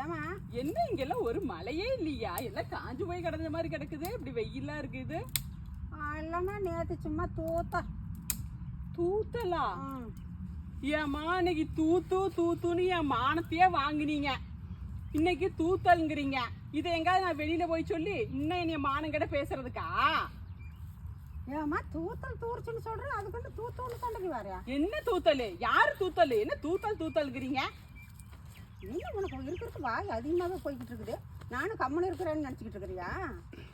ஏமா என்ன இங்கெல்லாம் ஒரு மழையே இல்லையா? எல்லாம் காஞ்சு போய் கிடந்த மாதிரி கிடக்குது. இப்படி வெயிலா இருக்குது இல்லைம்மா நேற்று சும்மா தூத்தா தூத்தலா? ம் ஏம்மா இன்னைக்கு தூத்து தூத்துன்னு என் மானத்தையே வாங்குனீங்க. இன்னைக்கு தூத்தல்ங்கிறீங்க. இதை எங்காவது நான் வெளியில போய் சொல்லி இன்னும் என்னைய மானம் கிட்ட பேசுறதுக்கா? ஏம்மா தூத்தல் தூரிச்சுன்னு சொல்கிறேன் அதுக்கு வந்து தூத்தூன்னு சண்டைக்கு வரையா என்ன தூத்தல்? யாரு தூத்தல்? என்ன தூத்தல் தூத்தல்ங்கிறீங்க? நீங்க உனக்கு இருக்கிறதுக்கு வாய் அதிகமாகவே போய்கிட்டு இருக்குது நானும் கம்மன் இருக்கிறேன்னு நினச்சிக்கிட்டு இருக்கிறியா?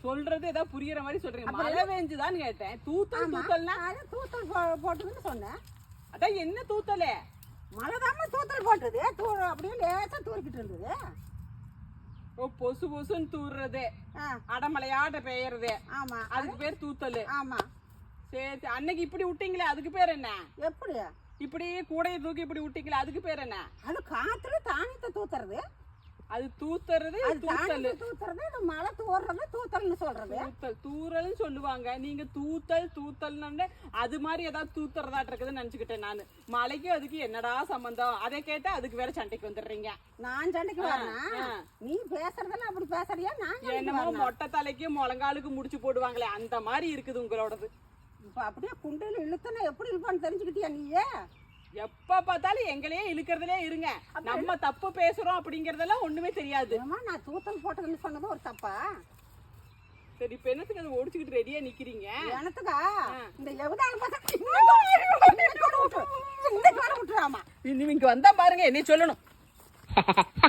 சொல்றது ஏதாவது புரியுற மாதிரி சொல்றீங்க. மழை பெஞ்சுதான்னு கேட்டேன். தூத்தல் தூத்தல்னா? அதான் தூத்தல் போ போட்டுதுன்னு சொன்னேன். அதான் என்ன தூத்தலே? மழை தூத்தல் போட்டது. தூ அப்படியே லேசாக தூரிக்கிட்டு இருந்தது. ஓ பொசு பொசுன்னு தூர்றது ஆ. அடமலையாட்ட பெய்யறது. ஆமாம் அதுக்கு பேர் தூத்தல். ஆமாம் சரி சரி. அன்னைக்கு இப்படி விட்டீங்களே அதுக்கு பேர் என்ன? எப்படி? இப்படி கூடையை தூக்கி இப்படி விட்டீங்களே அதுக்கு பேர் என்ன? அது காத்துல தானியத்தை தூத்துறது. அது தூத்துறது அது தூத்தல். தூத்துறது இது மழை தூர்றது தூத்தல்னு சொல்றது. தூத்தல் தூறல்னு சொல்லுவாங்க. நீங்க தூத்தல் தூத்தல்னு அது மாதிரி ஏதாவது தூத்துறதாட்டு இருக்குதுன்னு நினைச்சுக்கிட்டேன் நான். மலைக்கும் அதுக்கு என்னடா சம்பந்தம்? அதை கேட்டா அதுக்கு வேற சண்டைக்கு வந்துடுறீங்க. நான் சண்டைக்கு வரேன். நீ பேசுறதெல்லாம் அப்படி பேசுறியா? நான் என்னமோ? மொட்டை தலைக்கு முழங்காலுக்கு முடிச்சு போடுவாங்களே அந்த மாதிரி இருக்குது உங்களோடது. இப்ப அப்படியே குண்டையில இழுத்தனா எப்படி இருப்பான்னு தெரிஞ்சுக்கிட்டியா நீயே? எப்ப பார்த்தாலும் எங்களையே இழுக்கிறதுலே இருங்க. நம்ம தப்பு பேசுறோம் அப்படிங்கறதெல்லாம் ஒண்ணுமே தெரியாது. ஏமா நான் தூத்தல் போட்டதுன்னு சொன்னது ஒரு தப்பா? சரி இப்ப என்னத்துக்கு அதை ஒடிச்சுக்கிட்டு ரெடியா நிக்கிறீங்க? எனத்துக்கா? இந்த எவதால பார்த்தா இந்த கார விட்டுறாமா? நீங்க வந்தா பாருங்க என்னைய சொல்லணும்.